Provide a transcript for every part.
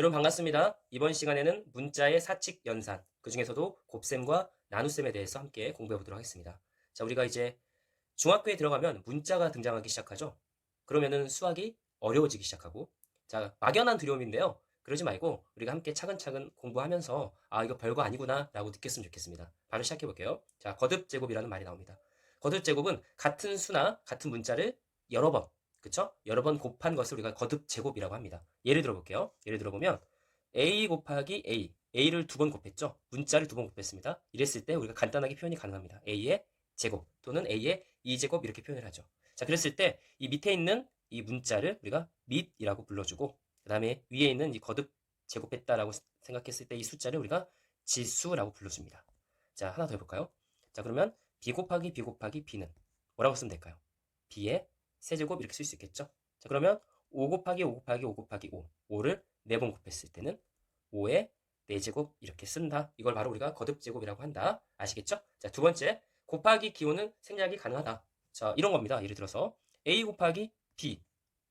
여러분 반갑습니다. 이번 시간에는 문자의 사칙 연산, 그 중에서도 곱셈과 나눗셈에 대해서 함께 공부해 보도록 하겠습니다. 자, 우리가 이제 중학교에 들어가면 문자가 등장하기 시작하죠. 그러면은 수학이 어려워지기 시작하고, 자, 막연한 두려움인데요. 그러지 말고 우리가 함께 차근차근 공부하면서 아, 이거 별거 아니구나 라고 느꼈으면 좋겠습니다. 바로 시작해 볼게요. 자, 거듭 제곱이라는 말이 나옵니다. 거듭 제곱은 같은 수나 같은 문자를 여러 번, 그쵸? 여러 번 곱한 것을 우리가 거듭 제곱이라고 합니다. 예를 들어 볼게요. 예를 들어 보면 a 곱하기 a, a를 두 번 곱했죠? 문자를 두 번 곱했습니다. 이랬을 때 우리가 간단하게 표현이 가능합니다. a의 제곱 또는 a의 2제곱 이렇게 표현을 하죠. 자, 그랬을 때 이 밑에 있는 이 문자를 우리가 밑이라고 불러주고 그 다음에 위에 있는 이 거듭 제곱했다라고 생각했을 때 이 숫자를 우리가 지수라고 불러줍니다. 자, 하나 더 해볼까요? 자, 그러면 b 곱하기 b 곱하기 b는 뭐라고 쓰면 될까요? b의 세제곱 이렇게 쓸 수 있겠죠? 자, 그러면 5 곱하기 5 곱하기 5 곱하기 5. 5를 4번 곱했을 때는 5의 4제곱 이렇게 쓴다. 이걸 바로 우리가 거듭제곱이라고 한다. 아시겠죠? 자, 두 번째. 곱하기 기호는 생략이 가능하다. 자, 이런 겁니다. 예를 들어서 a 곱하기 b.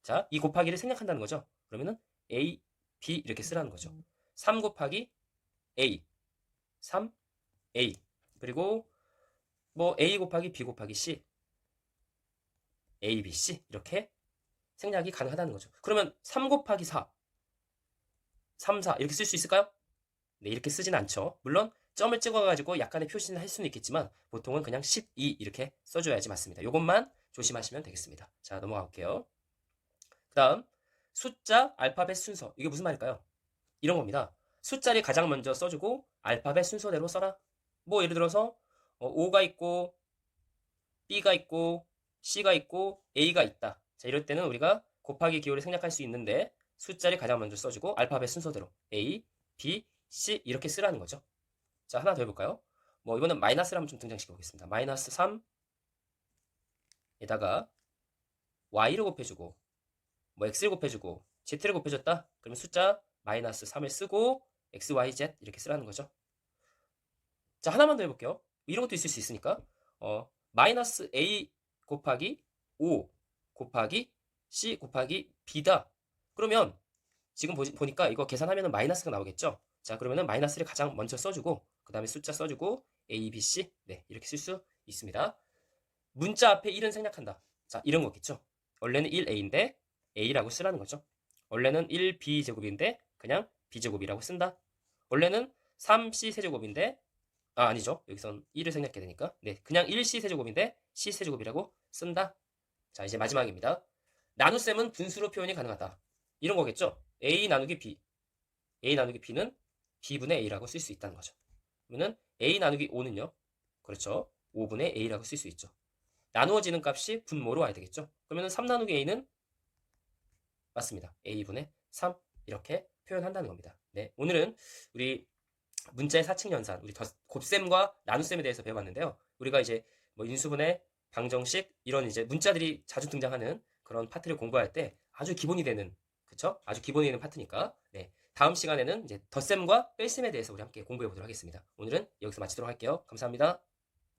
자, 이 곱하기를 생략한다는 거죠. 그러면은 a, b 이렇게 쓰라는 거죠. 3 곱하기 a. 3, a. 그리고 뭐 a 곱하기 b 곱하기 c. A, B, C 이렇게 생략이 가능하다는 거죠. 그러면 3 곱하기 4, 3, 4 이렇게 쓸 수 있을까요? 네, 이렇게 쓰진 않죠. 물론 점을 찍어가지고 약간의 표시는 할 수는 있겠지만 보통은 그냥 12 이렇게 써줘야지 맞습니다. 이것만 조심하시면 되겠습니다. 자, 넘어가 볼게요. 그 다음 숫자, 알파벳 순서 이게 무슨 말일까요? 이런 겁니다. 숫자를 가장 먼저 써주고 알파벳 순서대로 써라. 뭐 예를 들어서 어, O가 있고 B가 있고 C가 있고 A가 있다. 자, 이럴 때는 우리가 곱하기 기호를 생략할 수 있는데 숫자를 가장 먼저 써주고 알파벳 순서대로 A, B, C 이렇게 쓰라는 거죠. 자, 하나 더 해볼까요? 뭐 이번엔 마이너스를 한번 좀 등장시켜 보겠습니다. 마이너스 3에다가 Y를 곱해주고 뭐 X를 곱해주고 Z를 곱해줬다? 그러면 숫자 마이너스 3을 쓰고 X, Y, Z 이렇게 쓰라는 거죠. 자, 하나만 더 해볼게요. 이런 것도 있을 수 있으니까 어, 마이너스 A 곱하기 5 곱하기 C 곱하기 B다. 그러면 지금 보, 보니까 이거 계산하면 마이너스가 나오겠죠? 자, 그러면은 마이너스를 가장 먼저 써주고 그 다음에 숫자 써주고 A, B, C 네 이렇게 쓸 수 있습니다. 문자 앞에 1은 생략한다. 자, 이런 거겠죠? 원래는 1A인데 A라고 쓰라는 거죠. 원래는 1B 제곱인데 그냥 B 제곱이라고 쓴다. 원래는 3C 세제곱인데 아 아니죠. 여기선 1을 생략해야 되니까 네 그냥 1C 세제곱인데 C 세제곱이라고 쓴다. 자 이제 마지막입니다. 나눗셈은 분수로 표현이 가능하다. 이런 거겠죠. A 나누기 B A 나누기 B는 B분의 A라고 쓸 수 있다는 거죠. 그러면 A 나누기 5는요. 그렇죠. 5분의 A라고 쓸 수 있죠. 나누어지는 값이 분모로 와야 되겠죠. 그러면 3 나누기 A는 맞습니다. A분의 3 이렇게 표현한다는 겁니다. 네, 오늘은 우리 문자의 사칙 연산, 우리 곱셈과 나눗셈에 대해서 배워봤는데요. 우리가 이제 뭐 인수분해, 방정식 이런 이제 문자들이 자주 등장하는 그런 파트를 공부할 때 아주 기본이 되는 그쵸? 아주 기본이 되는 파트니까 네. 다음 시간에는 이제 덧셈과 뺄셈에 대해서 우리 함께 공부해 보도록 하겠습니다. 오늘은 여기서 마치도록 할게요. 감사합니다.